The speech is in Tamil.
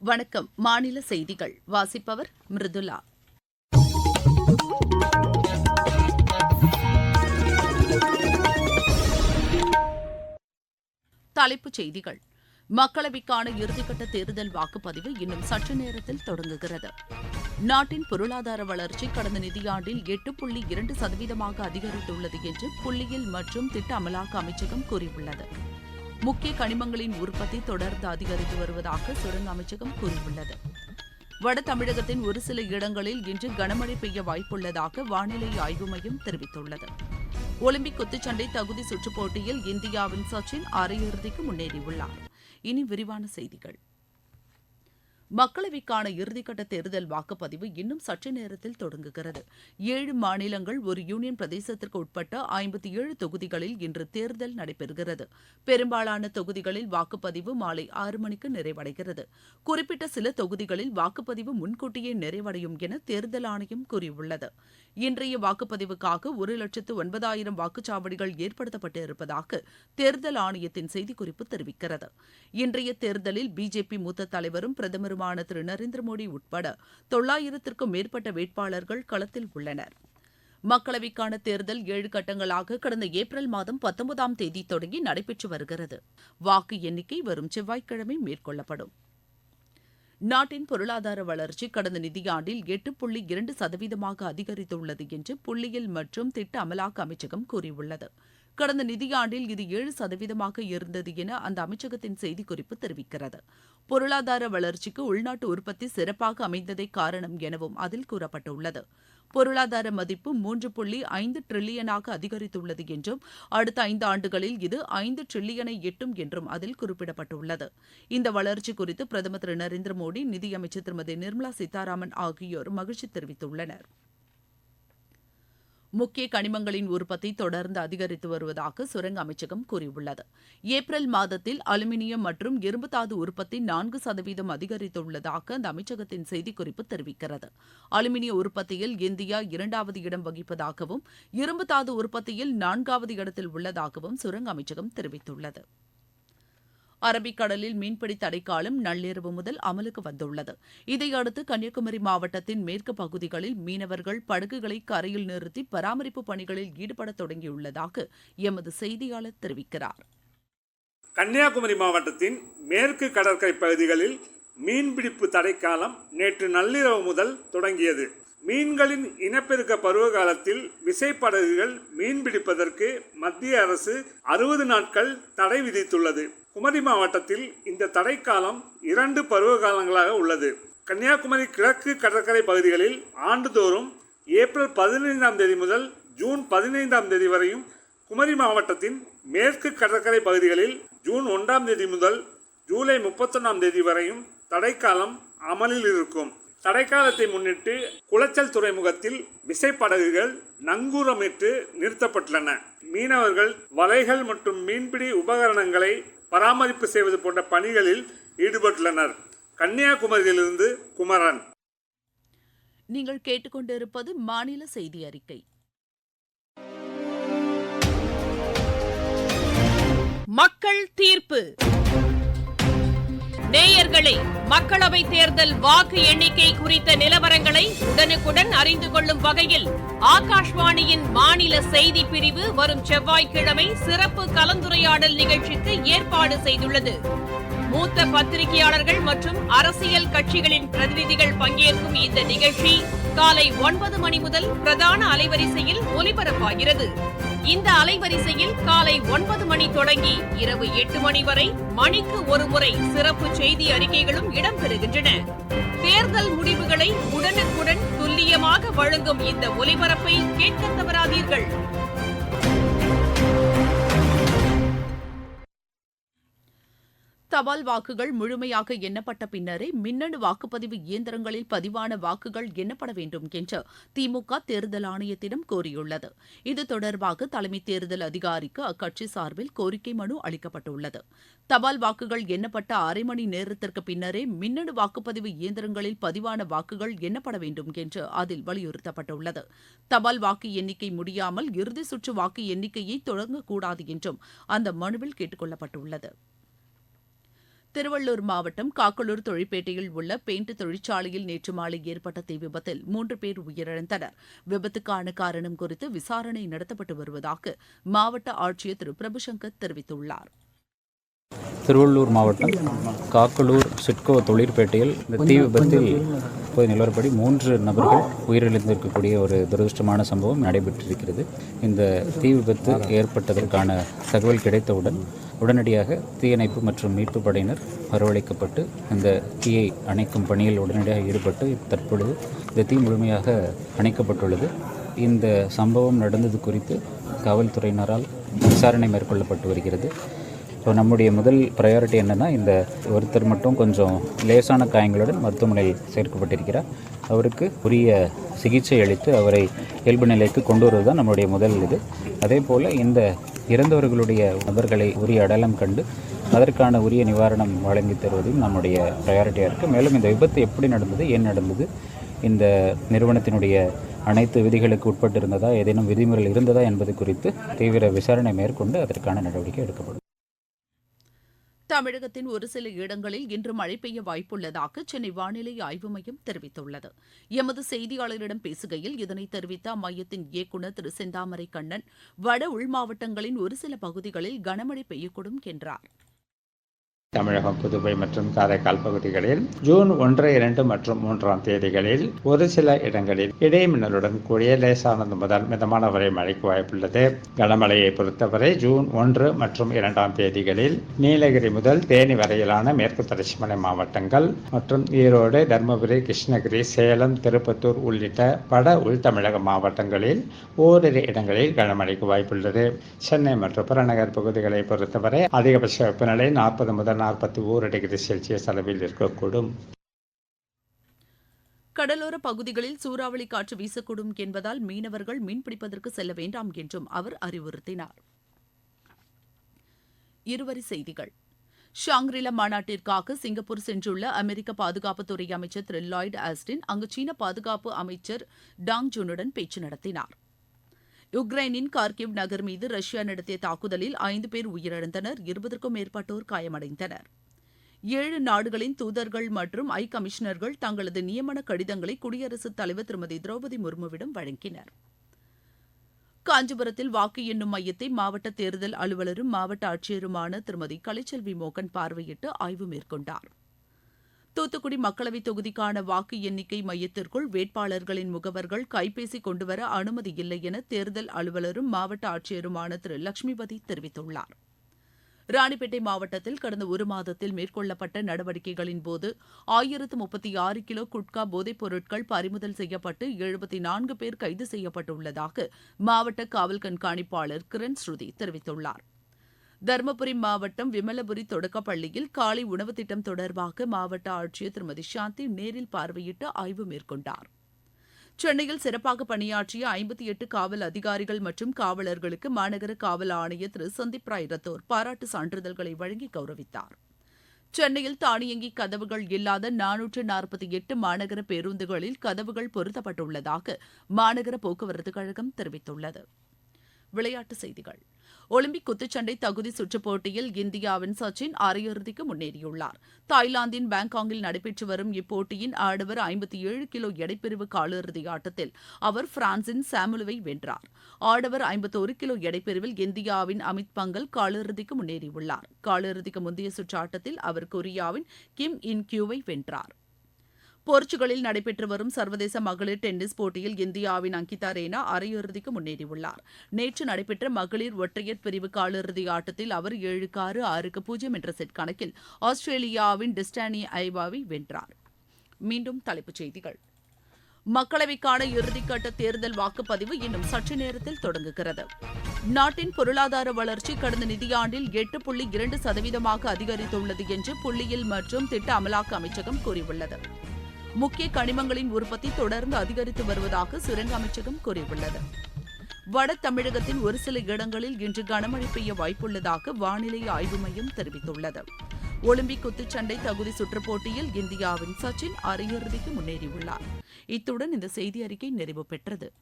வணக்கம். மாநில செய்திகள். வாசிப்பவர் மிருதுலா தலைப்புச் செய்திகள். மக்களவைக்கான இறுதிக்கட்ட தேர்தல் வாக்குப்பதிவு இன்னும் சற்று நேரத்தில் தொடங்குகிறது. நாட்டின் பொருளாதார வளர்ச்சி கடந்த நிதியாண்டில் எட்டு புள்ளி இரண்டு சதவீதமாக அதிகரித்துள்ளது என்று புள்ளியியல் மற்றும் திட்ட அமலாக்க அமைச்சகம் கூறியுள்ளது. முக்கிய கனிமங்களின் உற்பத்தி தொடர்ந்து அதிகரித்து வருவதாக சுரங்க அமைச்சகம் கூறியுள்ளது. வட தமிழகத்தின் ஒரு சில இடங்களில் இன்று கனமழை பெய்ய வாய்ப்புள்ளதாக வானிலை ஆய்வு மையம் தெரிவித்துள்ளது. ஒலிம்பிக் குத்துச்சண்டை தகுதி சுற்றுப் போட்டியில் இந்தியாவின் சச்சின் அரையிறுதிக்கு முன்னேறியுள்ளார். இனி விரிவான செய்திகள். மக்களவைக்கான இறுதிக்கட்ட தேர்தல் வாக்குப்பதிவு இன்னும் சற்று நேரத்தில் தொடங்குகிறது. ஏழு மாநிலங்கள் ஒரு யூனியன் பிரதேசத்திற்கு உட்பட்ட ஐம்பத்தி ஏழு தொகுதிகளில் இன்று தேர்தல் நடைபெறுகிறது. பெரும்பாலான தொகுதிகளில் வாக்குப்பதிவு மாலை ஆறு மணிக்கு நிறைவடைகிறது. குறிப்பிட்ட சில தொகுதிகளில் வாக்குப்பதிவு முன்கூட்டியே நிறைவடையும் என தேர்தல் ஆணையம் கூறியுள்ளது. இன்றைய வாக்குப்பதிவுக்காக ஒரு லட்சத்து ஒன்பதாயிரம் வாக்குச்சாவடிகள் ஏற்படுத்தப்பட்டு இருப்பதாக தேர்தல் ஆணையத்தின் செய்திக்குறிப்பு தெரிவிக்கிறது. இன்றைய தேர்தலில் பிஜேபி மூத்த தலைவரும் பிரதமரும் பிரதமருமான திரு. நரேந்திர மோடி உட்பட தொள்ளாயிரத்திற்கும் மேற்பட்ட வேட்பாளர்கள் களத்தில் உள்ளனர். மக்களவைக்கான தேர்தல் ஏழு கட்டங்களாக கடந்த ஏப்ரல் மாதம் பத்தொன்பதாம் தேதி தொடங்கி நடைபெற்று வருகிறது. வாக்கு எண்ணிக்கை வரும் செவ்வாய்க்கிழமை மேற்கொள்ளப்படும். நாட்டின் பொருளாதார வளர்ச்சி கடந்த நிதியாண்டில் எட்டு புள்ளி இரண்டு சதவீதமாக அதிகரித்துள்ளது என்று புள்ளியியல் மற்றும் திட்ட அமலாக்க அமைச்சகம் கூறியுள்ளது. கடந்த நிதியாண்டில் இது ஏழு சதவீதமாக இருந்தது என அந்த அமைச்சகத்தின் செய்திக்குறிப்பு தெரிவிக்கிறது. பொருளாதார வளர்ச்சிக்கு உள்நாட்டு உற்பத்தி சிறப்பாக அமைந்ததே காரணம் எனவும் அதில் கூறப்பட்டுள்ளது. பொருளாதார மதிப்பு மூன்று புள்ளி ஐந்து டிரில்லியனாக அதிகரித்துள்ளது என்றும் அடுத்த ஐந்து ஆண்டுகளில் இது ஐந்து டிரில்லியனை எட்டும் என்றும் அதில் குறிப்பிடப்பட்டுள்ளது. இந்த வளர்ச்சி குறித்து பிரதமர் திரு நரேந்திர மோடி நிதியமைச்சர் திருமதி நிர்மலா சீதாராமன் ஆகியோர் மகிழ்ச்சி தெரிவித்துள்ளனர். முக்கிய கனிமங்களின் உற்பத்தி தொடர்ந்து அதிகரித்து வருவதாக சுரங்க அமைச்சகம் கூறியுள்ளது. ஏப்ரல் மாதத்தில் அலுமினியம் மற்றும் இரும்புத்தாது உற்பத்தி நான்கு சதவீதம் அதிகரித்துள்ளதாக அந்த அமைச்சகத்தின் செய்திக்குறிப்பு தெரிவிக்கிறது. அலுமினிய உற்பத்தியில் இந்தியா இரண்டாவது இடம் வகிப்பதாகவும் இரும்புத்தாது உற்பத்தியில் நான்காவது இடத்தில் உள்ளதாகவும் சுரங்க அமைச்சகம் தெரிவித்துள்ளது. அரபிக்கடலில் மீன்பிடி தடைக்காலம் நள்ளிரவு முதல் அமலுக்கு வந்துள்ளது. இதையடுத்து கன்னியாகுமரி மாவட்டத்தின் மேற்கு பகுதிகளில் மீனவர்கள் படகுகளை கரையில் நிறுத்தி பராமரிப்பு பணிகளில் ஈடுபட தொடங்கியுள்ளதாக எமது செய்தியாளர் தெரிவிக்கிறார். கன்னியாகுமரி மாவட்டத்தின் மேற்கு கடற்கரை பகுதிகளில் மீன்பிடிப்பு தடைக்காலம் நேற்று நள்ளிரவு முதல் தொடங்கியது. மீன்களின் இனப்பெருக்க பருவ காலத்தில் விசைப்படகுகள் மீன்பிடிப்பதற்கு மத்திய அரசு அறுபது நாட்கள் தடை விதித்துள்ளது. குமரி மாவட்டத்தில் இந்த தடைக்காலம் இரண்டு பருவ காலங்களாக உள்ளது. கன்னியாகுமரி கிழக்கு கடற்கரை பகுதிகளில் ஆண்டுதோறும் ஏப்ரல் பதினைந்தாம் தேதி முதல் ஜூன் பதினைந்தாம் தேதி வரையும் குமரி மாவட்டத்தின் மேற்கு கடற்கரை பகுதிகளில் ஜூன் ஒன்றாம் தேதி முதல் ஜூலை முப்பத்தொன்னாம் தேதி வரையும் தடைக்காலம் அமலில் இருக்கும். தடைக்காலத்தை முன்னிட்டு குளச்சல் துறைமுகத்தில் விசைப்படகுகள் நங்கூரமிட்டு நிறுத்தப்பட்டுள்ளன. மீனவர்கள் வலைகள் மற்றும் மீன்பிடி உபகரணங்களை பராமரிப்பு செய்வது போன்ற பணிகளில் ஈடுபட்டுள்ளனர். கன்னியாகுமரியிலிருந்து குமரன். நீங்கள் கேட்டுக்கொண்டிருப்பது மாநில செய்தி அறிக்கை. மக்கள் தீர்ப்பு. நேயர்களே மக்களவை தேர்தல் வாக்கு எண்ணிக்கை குறித்த நிலவரங்களை உடனுக்குடன் அறிந்து கொள்ளும் வகையில் ஆகாஷ்வாணியின் மாநில செய்தி பிரிவு வரும் செவ்வாய்க்கிழமை சிறப்பு கலந்துரையாடல் நிகழ்ச்சிக்கு ஏற்பாடு செய்துள்ளது. மூத்த பத்திரிகையாளர்கள் மற்றும் அரசியல் கட்சிகளின் பிரதிநிதிகள் பங்கேற்கும் இந்த நிகழ்ச்சி காலை ஒன்பது மணி முதல் பிரதான அலைவரிசையில் ஒலிபரப்பாகிறது. இந்த அலைவரிசையில் காலை ஒன்பது மணி தொடங்கி இரவு எட்டு மணி வரை மணிக்கு ஒருமுறை சிறப்பு செய்தி அறிக்கைகளும் இடம்பெறுகின்றன. தேர்தல் முடிவுகளை உடனுக்குடன் துல்லியமாக வழங்கும் இந்த ஒலிபரப்பை கேட்க தவறாதீர்கள். தபால் வாக்குகள் முழுமையாக எண்ணப்பட்ட பின்னரே மின்னணு வாக்குப்பதிவு இயந்திரங்களில் பதிவான வாக்குகள் எண்ணப்பட வேண்டும் என்று திமுக தேர்தல் ஆணையத்திடம் கோரியுள்ளது. இது தொடர்பாக தலைமை தேர்தல் அதிகாரிக்கு அக்கட்சி சார்பில் கோரிக்கை மனு அளிக்கப்பட்டுள்ளது. தபால் வாக்குகள் எண்ணப்பட்ட அரை மணி நேரத்திற்கு பின்னரே மின்னணு வாக்குப்பதிவு இயந்திரங்களில் பதிவான வாக்குகள் எண்ணப்பட வேண்டும் என்று அதில் வலியுறுத்தப்பட்டுள்ளது. தபால் வாக்கு எண்ணிக்கை முடியாமல் இறுதி சுற்று வாக்கு எண்ணிக்கையை தொடங்கக்கூடாது என்றும் அந்த மனுவில் கேட்டுக் கொள்ளப்பட்டுள்ளது. திருவள்ளூர் மாவட்டம் காக்கலூர் தொழிற்பேட்டையில் உள்ள பெயிண்ட் தொழிற்சாலையில் நேற்று மாலை ஏற்பட்ட தீ விபத்தில் மூன்று பேர் உயிரிழந்தனர். விபத்துக்கான காரணம் குறித்து விசாரணை நடத்தப்பட்டு வருவதாக மாவட்ட ஆட்சியர் திரு. பிரபுசங்கர் தெரிவித்துள்ளார். திருவள்ளூர் மாவட்டம் காக்கலூர் சிட்கோ தொழிற்பேட்டையில் இந்த தீ விபத்தில் இப்போது நிலவரப்படி மூன்று நபர்கள் உயிரிழந்திருக்கக்கூடிய ஒரு துரதிருஷ்டமான சம்பவம் நடைபெற்றிருக்கிறது. இந்த தீ விபத்து ஏற்பட்டதற்கான தகவல் கிடைத்தவுடன் உடனடியாக தீயணைப்பு மற்றும் மீட்பு படையினர் வரவழைக்கப்பட்டு அந்த தீயை அணைக்கும் பணியில் உடனடியாக ஈடுபட்டு தற்பொழுது இந்த தீ முழுமையாக அணைக்கப்பட்டுள்ளது. இந்த சம்பவம் நடந்தது குறித்து காவல்துறையினரால் விசாரணை மேற்கொள்ளப்பட்டு வருகிறது. ஸோ நம்முடைய முதல் ப்ரையாரிட்டி என்னென்னா இந்த ஒருத்தர் மட்டும் கொஞ்சம் லேசான காயங்களுடன் மருத்துவமனையில் சேர்க்கப்பட்டிருக்கிறார். அவருக்கு உரிய சிகிச்சை அளித்து அவரை இயல்பு நிலைக்கு கொண்டு வருவது தான் நம்முடைய முதல் இது. அதே போல் இந்த இறந்தவர்களுடைய நபர்களை உரிய அடையாளம் கண்டு அதற்கான உரிய நிவாரணம் வழங்கி தருவதும் நம்முடைய ப்ரையாரிட்டியாக இருக்குது மேலும் இந்த விபத்து எப்படி நடந்தது ஏன் நடந்தது இந்த நிறுவனத்தினுடைய அனைத்து விதிகளுக்கு உட்பட்டு இருந்ததா ஏதேனும் விதிமுறைகள் இருந்ததா என்பது குறித்து தீவிர விசாரணை மேற்கொண்டு அதற்கான நடவடிக்கை எடுக்கப்படும். தமிழகத்தின் ஒரு சில இடங்களில் இன்று மழை பெய்ய வாய்ப்புள்ளதாக சென்னை வானிலை ஆய்வு மையம் தெரிவித்துள்ளது. எமது செய்தியாளரிடம் பேசுகையில் இதனை தெரிவித்த அம்மையத்தின் இயக்குநர் திரு செந்தாமரை கண்ணன் வட உள் மாவட்டங்களின் ஒரு சில பகுதிகளில் கனமழை பெய்யக்கூடும் என்றார். தமிழகம் புதுவை மற்றும் காரைக்கால் பகுதிகளில் ஜூன் ஒன்று இரண்டு மற்றும் மூன்றாம் தேதிகளில் ஒரு சில இடங்களில் இடைமின்னலுடன் கூடிய லேசானது முதல் மிதமான வரை மழைக்கு வாய்ப்புள்ளது. கனமழையை பொறுத்தவரை ஜூன் ஒன்று மற்றும் இரண்டாம் தேதிகளில் நீலகிரி முதல் தேனி வரையிலான மேற்கு தொடர்ச்சி மலை மாவட்டங்கள் மற்றும் ஈரோடு தருமபுரி கிருஷ்ணகிரி சேலம் திருப்பத்தூர் உள்ளிட்ட வட உள் தமிழக மாவட்டங்களில் ஓரிரு இடங்களில் கனமழைக்கு வாய்ப்புள்ளது. சென்னை மற்றும் புறநகர் பகுதிகளை பொறுத்தவரை அதிகபட்ச வெப்பநிலை நாற்பது முதல் நாற்பத்தி ஓரு டிகிரி செல்சியஸ் அளவில் இருக்கக்கூடும். கடலோர பகுதிகளில் சூறாவளி காற்று வீசக்கூடும் என்பதால் மீனவர்கள் மீன்பிடிப்பதற்கு செல்ல வேண்டாம் என்றும் அவர் அறிவுறுத்தினார். இருவரி செய்திகள். ஷாங்ரிலா மாநாட்டிற்காக சிங்கப்பூர் சென்றுள்ள அமெரிக்க பாதுகாப்புத்துறை அமைச்சர் திரு லாய்டு ஆஸ்டின் அங்கு சீன பாதுகாப்பு அமைச்சர் டாங் ஜூனுடன் பேச்சு நடத்தினாா் யுக்ரைனின் கார்கிவ் நகர் மீது ரஷ்யா நடத்திய தாக்குதலில் ஐந்து பேர் உயிரிழந்தனர் இருபதற்கும் மேற்பட்டோர் காயமடைந்தனர். ஏழு நாடுகளின் தூதர்கள் மற்றும் ஐ கமிஷனர்கள் தங்களது நியமன கடிதங்களை குடியரசுத் தலைவர் திருமதி திரௌபதி முர்முவிடம் வழங்கினர். காஞ்சிபுரத்தில் வாக்கு எண்ணும் மையத்தை மாவட்ட தேர்தல் அலுவலரும் மாவட்ட ஆட்சியருமான திருமதி கலைச்செல்வி மோகன் பார்வையிட்டு ஆய்வு மேற்கொண்டார். தூத்துக்குடி மக்களவைத் தொகுதிக்கான வாக்கு எண்ணிக்கை மையத்திற்குள் வேட்பாளர்களின் முகவர்கள் கைபேசி கொண்டுவர அனுமதி இல்லை என தேர்தல் அலுவலரும் மாவட்ட ஆட்சியருமான திரு. லட்சுமிபதி தெரிவித்துள்ளார். ராணிப்பேட்டை மாவட்டத்தில் கடந்த ஒரு மாதத்தில் மேற்கொள்ளப்பட்ட நடவடிக்கைகளின் போது ஆயிரத்து முப்பத்தி ஆறு கிலோ குட்கா போதைப் பொருட்கள் பறிமுதல் செய்யப்பட்டு எழுபத்தி நான்கு பேர் கைது செய்யப்பட்டுள்ளதாக மாவட்ட காவல் கண்காணிப்பாளர் கிரண் ஸ்ருதி தெரிவித்துள்ளார். தருமபுரி மாவட்டம் விமலபுரி தொடக்கப்பள்ளியில் காலை உணவு திட்டம் தொடர்பாக மாவட்ட ஆட்சியர் திருமதி சாந்தி நேரில் பார்வையிட்டு ஆய்வு மேற்கொண்டார். சென்னையில் சிறப்பாக பணியாற்றிய ஐம்பத்தி எட்டு காவல் அதிகாரிகள் மற்றும் காவலர்களுக்கு மாநகர காவல் ஆணையர் திரு சந்தீப் ராய் ரத்தோர் பாராட்டு சான்றிதழ்களை வழங்கி கௌரவித்தார். சென்னையில் தானியங்கி கதவுகள் இல்லாத நானூற்று நாற்பத்தி எட்டு மாநகர பேருந்துகளில் கதவுகள் பொருத்தப்பட்டுள்ளதாக மாநகர போக்குவரத்து கழகம் தெரிவித்துள்ளது. விளையாட்டுச் செய்திகள். ஒலிம்பிக் குத்துச்சண்டை தகுதி சுற்றுப் போட்டியில் இந்தியாவின் சச்சின் அரையிறுதிக்கு முன்னேறியுள்ளார். தாய்லாந்தின் பேங்காங்கில் நடைபெற்று வரும் இப்போட்டியின் ஆடவர் ஐம்பத்தி ஏழு கிலோ எடைப்பிரிவு காலிறுதி ஆட்டத்தில் அவர் பிரான்சின் சாமுலுவை வென்றார். ஆடவர் ஐம்பத்தோரு கிலோ எடைப்பிரிவில் இந்தியாவின் அமித் பங்கல் காலிறுதிக்கு முன்னேறியுள்ளார். காலிறுதிக்கு முந்தைய சுற்று ஆட்டத்தில் அவர் கொரியாவின் கிம் இன் கியூவை வென்றார். போர்ச்சுகலில் நடைபெற்று வரும் சர்வதேச மகளிர் டென்னிஸ் போட்டியில் இந்தியாவின் அங்கிதா ரேனா அரையிறுதிக்கு முன்னேறியுள்ளார். நேற்று நடைபெற்ற மகளிர் ஒற்றையர் பிரிவு காலிறுதி ஆட்டத்தில் அவர் ஏழுக்கு ஆறு ஆறுக்கு பூஜ்ஜியம் என்ற செட் கணக்கில் ஆஸ்திரேலியாவின் டிஸ்டானி ஐவாவை வென்றார். மீண்டும் தலைப்புச் செய்திகள். மக்களவைக்கான இறுதிக்கட்ட தேர்தல் வாக்குப்பதிவு இன்னும் சற்று நேரத்தில் தொடங்குகிறது. நாட்டின் பொருளாதார வளர்ச்சி கடந்த நிதியாண்டில் எட்டு புள்ளி இரண்டு சதவீதமாக அதிகரித்துள்ளது என்று புள்ளியியல் மற்றும் திட்ட அமலாக்க அமைச்சகம் கூறியுள்ளது. முக்கிய கனிமங்களின் உற்பத்தி தொடர்ந்து அதிகரித்து வருவதாக சுரங்க அமைச்சகம் கூறியுள்ளது. வட தமிழகத்தின் ஒரு சில இடங்களில் இன்று கனமழை பெய்ய வாய்ப்புள்ளதாக வானிலை ஆய்வு மையம் தெரிவித்துள்ளது. ஒலிம்பிக் குத்துச்சண்டை தகுதி சுற்றுப் போட்டியில் இந்தியாவின் சச்சின் அரையிறுதிக்கு முன்னேறியுள்ளார். இத்துடன் இந்த செய்தி அறிக்கை நிறைவு பெற்றது.